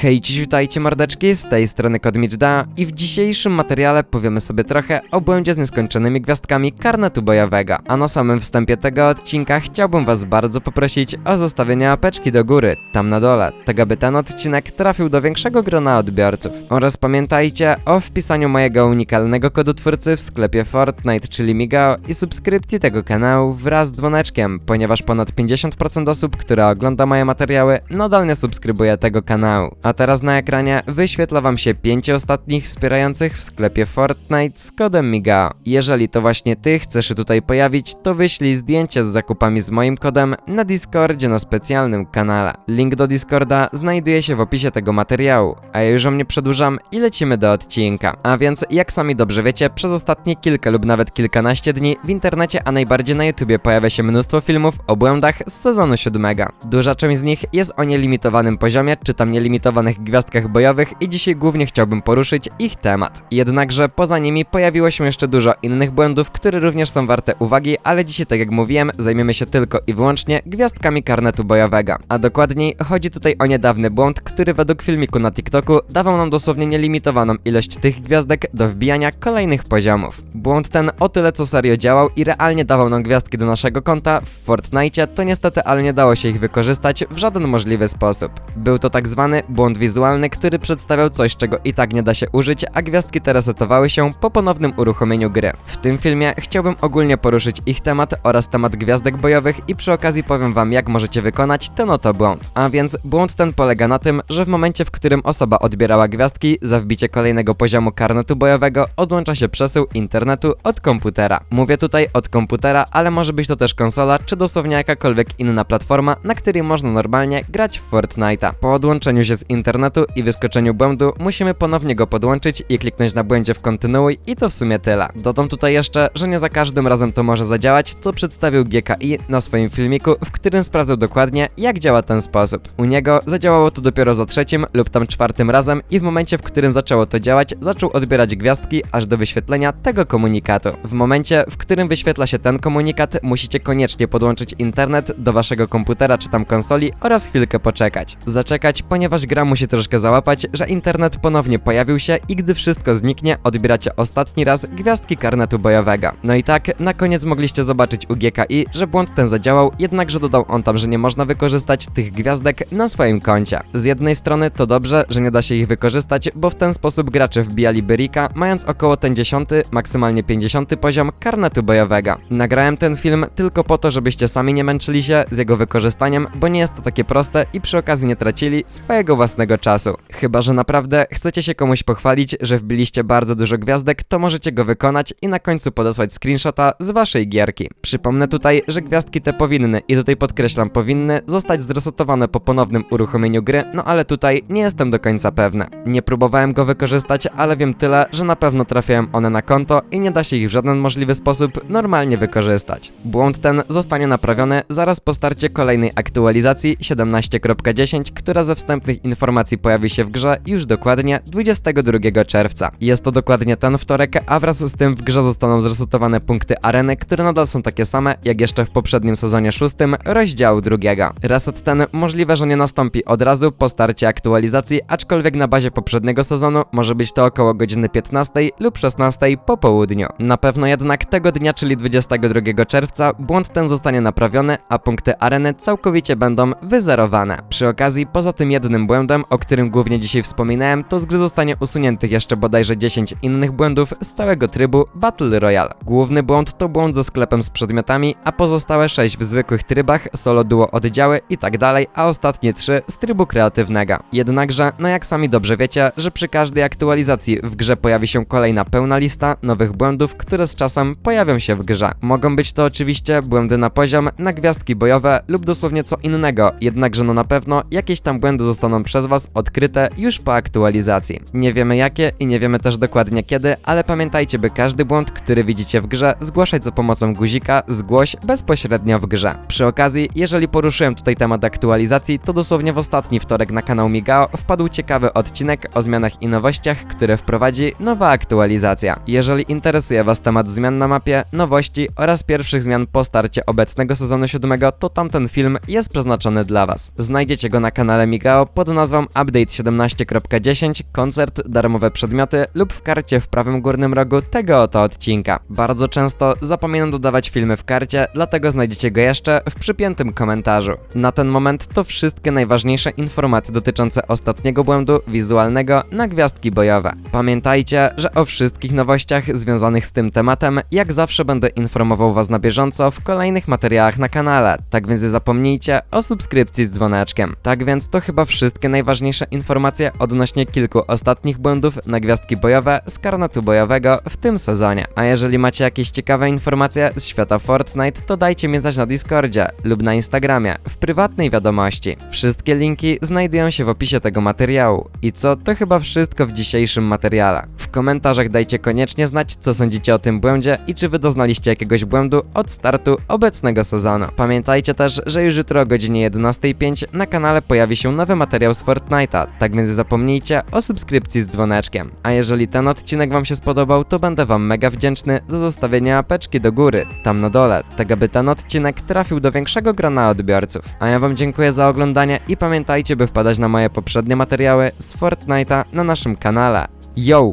Hej, dziś witajcie mordeczki, z tej strony Kodmiczda i w dzisiejszym materiale powiemy sobie trochę o błędzie z nieskończonymi gwiazdkami karnetu bojowego. A na samym wstępie tego odcinka chciałbym was bardzo poprosić o zostawienie apeczki do góry, tam na dole, tak aby ten odcinek trafił do większego grona odbiorców. Oraz pamiętajcie o wpisaniu mojego unikalnego kodu twórcy w sklepie Fortnite, czyli Migao i subskrypcji tego kanału wraz z dzwoneczkiem, ponieważ ponad 50% osób, które ogląda moje materiały, nadal nie subskrybuje tego kanału. A teraz na ekranie wyświetla wam się 5 ostatnich wspierających w sklepie Fortnite z kodem Migao. Jeżeli to właśnie ty chcesz się tutaj pojawić, to wyślij zdjęcie z zakupami z moim kodem na Discordzie na specjalnym kanale. Link do Discorda znajduje się w opisie tego materiału. A ja już o mnie przedłużam i lecimy do odcinka. A więc, jak sami dobrze wiecie, przez ostatnie kilka lub nawet kilkanaście dni w internecie, a najbardziej na YouTubie pojawia się mnóstwo filmów o błędach z sezonu siódmego. Duża część z nich jest o nielimitowanym poziomie, czy tam gwiazdkach bojowych i dzisiaj głównie chciałbym poruszyć ich temat. Jednakże poza nimi pojawiło się jeszcze dużo innych błędów, które również są warte uwagi, ale dzisiaj, tak jak mówiłem, zajmiemy się tylko i wyłącznie gwiazdkami karnetu bojowego. A dokładniej chodzi tutaj o niedawny błąd, który według filmiku na TikToku dawał nam dosłownie nielimitowaną ilość tych gwiazdek do wbijania kolejnych poziomów. Błąd ten o tyle co serio działał i realnie dawał nam gwiazdki do naszego konta w Fortnite, to niestety ale nie dało się ich wykorzystać w żaden możliwy sposób. Był to tak zwany błąd wizualny, który przedstawiał coś, czego i tak nie da się użyć, a gwiazdki te resetowały się po ponownym uruchomieniu gry. W tym filmie chciałbym ogólnie poruszyć ich temat oraz temat gwiazdek bojowych i przy okazji powiem wam jak możecie wykonać ten oto błąd. A więc błąd ten polega na tym, że w momencie, w którym osoba odbierała gwiazdki za wbicie kolejnego poziomu karnetu bojowego, odłącza się przesył internetu od komputera. Mówię tutaj od komputera, ale może być to też konsola, czy dosłownie jakakolwiek inna platforma, na której można normalnie grać w Fortnite'a. Po odłączeniu się z internetu i wyskoczeniu błędu, musimy ponownie go podłączyć i kliknąć na błędzie w kontynuuj i to w sumie tyle. Dodam tutaj jeszcze, że nie za każdym razem to może zadziałać, co przedstawił GKI na swoim filmiku, w którym sprawdzał dokładnie, jak działa ten sposób. U niego zadziałało to dopiero za trzecim lub tam czwartym razem i w momencie, w którym zaczęło to działać, zaczął odbierać gwiazdki aż do wyświetlenia tego komunikatu. W momencie, w którym wyświetla się ten komunikat, musicie koniecznie podłączyć internet do waszego komputera czy tam konsoli oraz chwilkę poczekać. Zaczekać, ponieważ gra musi troszkę załapać, że internet ponownie pojawił się i gdy wszystko zniknie, odbieracie ostatni raz gwiazdki karnetu bojowego. No i tak, na koniec mogliście zobaczyć u GKI, że błąd ten zadziałał, jednakże dodał on tam, że nie można wykorzystać tych gwiazdek na swoim koncie. Z jednej strony to dobrze, że nie da się ich wykorzystać, bo w ten sposób gracze wbijali Byrika, mając około ten 10, maksymalnie 50 poziom karnetu bojowego. Nagrałem ten film tylko po to, żebyście sami nie męczyli się z jego wykorzystaniem, bo nie jest to takie proste i przy okazji nie tracili swojego własnego czasu. Chyba, że naprawdę chcecie się komuś pochwalić, że wbiliście bardzo dużo gwiazdek, to możecie go wykonać i na końcu podesłać screenshota z waszej gierki. Przypomnę tutaj, że gwiazdki te powinny, i tutaj podkreślam powinny, zostać zresetowane po ponownym uruchomieniu gry, no ale tutaj nie jestem do końca pewny. Nie próbowałem go wykorzystać, ale wiem tyle, że na pewno trafiają one na konto i nie da się ich w żaden możliwy sposób normalnie wykorzystać. Błąd ten zostanie naprawiony zaraz po starcie kolejnej aktualizacji 17.10, która ze wstępnych informacji pojawi się w grze już dokładnie 22 czerwca. Jest to dokładnie ten wtorek, a wraz z tym w grze zostaną zresetowane punkty areny, które nadal są takie same jak jeszcze w poprzednim sezonie szóstym rozdziału drugiego. Reset ten możliwe, że nie nastąpi od razu po starcie aktualizacji, aczkolwiek na bazie poprzedniego sezonu może być to około godziny 15 lub 16 po południu. Na pewno jednak tego dnia, czyli 22 czerwca, błąd ten zostanie naprawiony, a punkty areny całkowicie będą wyzerowane. Przy okazji, poza tym jednym błędem, o którym głównie dzisiaj wspominałem, to z gry zostanie usuniętych jeszcze bodajże 10 innych błędów z całego trybu Battle Royale. Główny błąd to błąd ze sklepem z przedmiotami, a pozostałe 6 w zwykłych trybach, solo duo oddziały i tak dalej, a ostatnie 3 z trybu kreatywnego. Jednakże, no jak sami dobrze wiecie, że przy każdej aktualizacji w grze pojawi się kolejna pełna lista nowych błędów, które z czasem pojawią się w grze. Mogą być to oczywiście błędy na poziom, na gwiazdki bojowe lub dosłownie co innego, jednakże no na pewno jakieś tam błędy zostaną przez Was odkryte już po aktualizacji. Nie wiemy jakie i nie wiemy też dokładnie kiedy, ale pamiętajcie, by każdy błąd, który widzicie w grze, zgłaszać za pomocą guzika zgłoś bezpośrednio w grze. Przy okazji, jeżeli poruszyłem tutaj temat aktualizacji, to dosłownie w ostatni wtorek na kanał Migao wpadł ciekawy odcinek o zmianach i nowościach, które wprowadzi nowa aktualizacja. Jeżeli interesuje Was temat zmian na mapie, nowości oraz pierwszych zmian po starcie obecnego sezonu siódmego, to tamten film jest przeznaczony dla Was. Znajdziecie go na kanale Migao pod nazwą nazwą Update 17.10, koncert, darmowe przedmioty lub w karcie w prawym górnym rogu tego oto odcinka. Bardzo często zapominam dodawać filmy w karcie, dlatego znajdziecie go jeszcze w przypiętym komentarzu. Na ten moment to wszystkie najważniejsze informacje dotyczące ostatniego błędu wizualnego na gwiazdki bojowe. Pamiętajcie, że o wszystkich nowościach związanych z tym tematem, jak zawsze będę informował Was na bieżąco w kolejnych materiałach na kanale, tak więc nie zapomnijcie o subskrypcji z dzwoneczkiem. Tak więc to chyba wszystkie najważniejsze informacje odnośnie kilku ostatnich błędów na gwiazdki bojowe z karnetu bojowego w tym sezonie. A jeżeli macie jakieś ciekawe informacje z świata Fortnite, to dajcie mi znać na Discordzie lub na Instagramie w prywatnej wiadomości. Wszystkie linki znajdują się w opisie tego materiału. I co, to chyba wszystko w dzisiejszym materiale. W komentarzach dajcie koniecznie znać, co sądzicie o tym błędzie i czy wy doznaliście jakiegoś błędu od startu obecnego sezonu. Pamiętajcie też, że już jutro o godzinie 11.05 na kanale pojawi się nowy materiał z Fortnite'a, tak więc zapomnijcie o subskrypcji z dzwoneczkiem. A jeżeli ten odcinek wam się spodobał, to będę wam mega wdzięczny za zostawienie apeczki do góry, tam na dole, tak aby ten odcinek trafił do większego grona odbiorców. A ja wam dziękuję za oglądanie i pamiętajcie, by wpadać na moje poprzednie materiały z Fortnite'a na naszym kanale. Yo.